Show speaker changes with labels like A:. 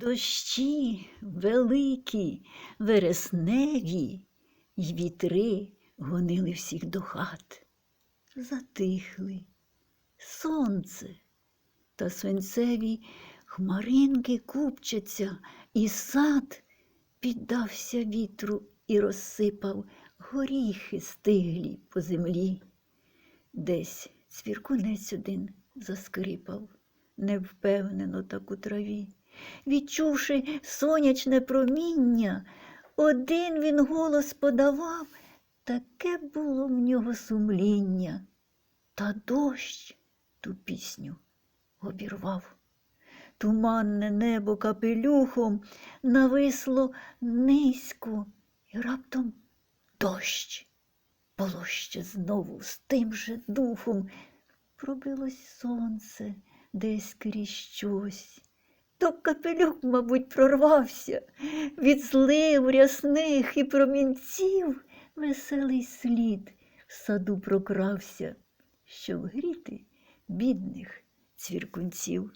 A: Дощі великі, вересневі, й вітри гонили всіх до хат. Затихли сонце та свинцеві хмаринки купчаться, і сад піддався вітру і розсипав горіхи стиглі по землі. Десь цвіркунець один заскрипав, невпевнено так у траві. Відчувши сонячне проміння, один він голос подавав, таке було в нього сумління. Та дощ ту пісню обірвав. Туманне небо капелюхом нависло низько, і раптом дощ. Було ще знову з тим же духом. Пробилось сонце десь крізь щось. То капелюк, мабуть, прорвався від злив рясних і промінців веселий слід в саду прокрався, щоб гріти бідних цвіркунців.